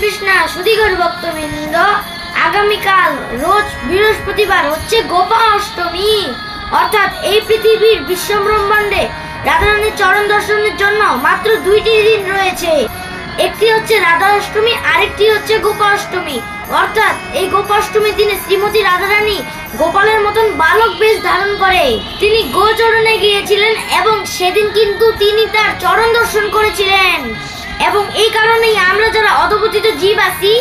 কৃষ্ণা সুদীঘর ভক্তবৃন্দ। আগামীকাল রোজ বৃহস্পতিবার হচ্ছে গোপা অষ্টমী। অর্থাৎ এই পৃথিবীর বিশ্বব্রহ্মাণ্ডে রাধারানীর চরণ দর্শনের জন্য মাত্র দুইটি দিন রয়েছে। একটি হচ্ছে রাধা অষ্টমী, আরেকটি হচ্ছে গোপা অষ্টমী। অর্থাৎ এই গোপাষ্টমীর দিনে শ্রীমতী রাধারানী গোপালের মতন বালক বেশ ধারণ করে। তিনি গোচরণে গিয়েছিলেন এবং সেদিন কিন্তু তিনি তার চরণ দর্শন করেছিলেন। এবং এই কারণেই আমরা যারা অধপতিত জীব আছি,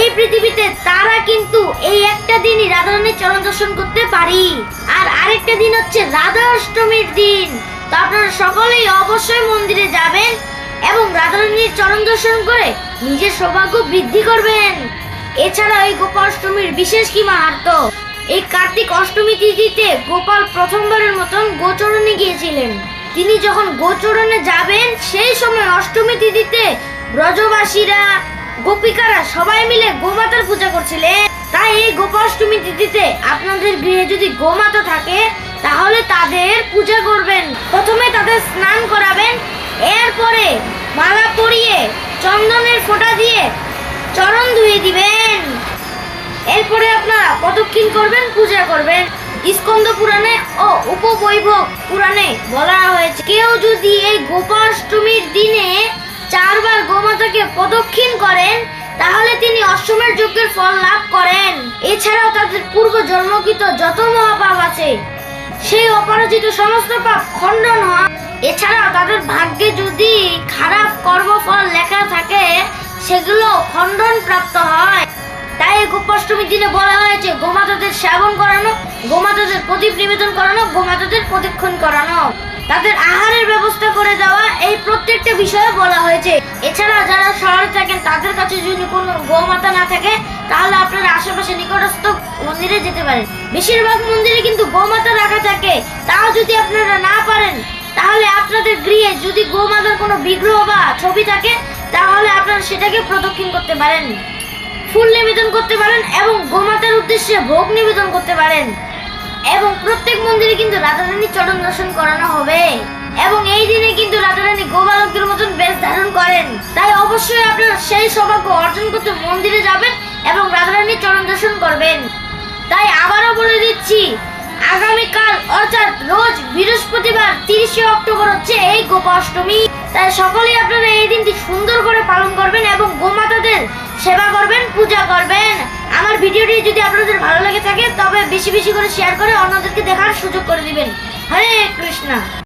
এই পৃথিবীতে তারা কিন্তু এই একটা দিনই রাধারানীর চরণ দর্শন করতে পারি। আর আরেকটা দিন হচ্ছে রাধা অষ্টমীর দিন। তো আপনারা সকলেই অবশ্যই মন্দিরে যাবেন এবং রাধারানীর চরণ দর্শন করে নিজের সৌভাগ্য বৃদ্ধি করবেন। এছাড়া এই গোপাল অষ্টমীর বিশেষ কি মাহাত্ম? এই কার্তিক অষ্টমী তিথিতে গোপাল প্রথমবারের মতন গোচরণে গিয়েছিলেন। তিনি যখন গোচরণে যাবেন, সেই সময় অষ্টমী তিথিতে ব্রজবাসীরা, গোপিকারা সবাই মিলে গোমাতার পূজা করছিলেন। তাই এই গোপাষ্টমী তিথিতে আপনাদের গৃহে যদি গোমাতা থাকে, তাহলে তাদের পূজা করবেন। প্রথমে তাদের স্নান করাবেন, এরপরে মালা পরিয়ে চন্দনের ফোঁটা দিয়ে চরণ ধুয়ে দিবেন। এরপরে আপনারা প্রদক্ষিণ করবেন, পূজা করবেন। স্কন্দ পুরাণে ও উপবৈভব পুরাণে বলা হয়েছে, কেউ যদি এই গোপাষ্টমীর দিনে চারবার গোমাতাকে প্রদক্ষিণ করেন, তাহলে তিনি অশ্বমের যজ্ঞের ফল লাভ করেন। এছাড়াও তাদের পূর্ব জন্মকৃত যত মহাপাপ আছে, সেই অপরাজিত সমস্ত পাপ খণ্ডন হয়। এছাড়াও তাদের ভাগ্যে যদি খারাপ কর্মফল লেখা থাকে, সেগুলো খণ্ডন প্রাপ্ত হয়। তাই গোপাষ্টমীর দিনে বলা হয়েছে সেবন করানো, গোমাতাদের প্রদীপ নিবেদন করানো, গোমাতাদের প্রদক্ষিণ করানো। তাদের আহারের ব্যবস্থা করে দেওয়া, এই প্রত্যেকটা বিষয়ে বলা হয়েছে। এছাড়া যারা শহরে থাকেন, তাদের কাছে যদি কোনো গোমাতা না থাকে, তাহলে আপনারা আশেপাশে নিকটস্থ মন্দিরে যেতে পারেন। বেশিরভাগ মন্দিরে কিন্তু গোমাতা রাখা থাকে। তাও যদি আপনারা না পারেন, তাহলে আপনাদের গৃহে যদি গোমাতার কোনো বিগ্রহ বা ছবি থাকে, তাহলে আপনারা সেটাকে প্রদক্ষিণ করতে পারেন। ফুল নিবেদন করতে পারেন এবং গোমাতার উদ্দেশ্যে ভোগ নিবেদন করতে পারেন। এবং প্রত্যেক মন্দিরে কিন্তু রাধারানী চরণ দর্শন করানো হবে। এবং এই দিনে কিন্তু রাধারানী গোবালকদের মতন বেশ ধারণ করেন। তাই অবশ্যই আপনারা সেই সৌভাগ্য অর্জন করতে মন্দিরে যাবেন এবং রাধারানীর চরণ দর্শন করবেন। তাই আবারও বলে দিচ্ছি, আগামীকাল অর্থাৎ রোজ বৃহস্পতিবার তিরিশে অক্টোবর হচ্ছে এই গোপাষ্টমী তাই সকলেই আপনারা এই দিনটি সুন্দর করে পালন করবেন এবং গোমাতাদের সেবা করবেন, পূজা করবেন। আমার ভিডিওটি যদি আপনাদের ভালো লেগে থাকে, তবে বেশি বেশি করে শেয়ার করে অন্যদেরকে দেখার সুযোগ করে দিবেন। হরে কৃষ্ণা।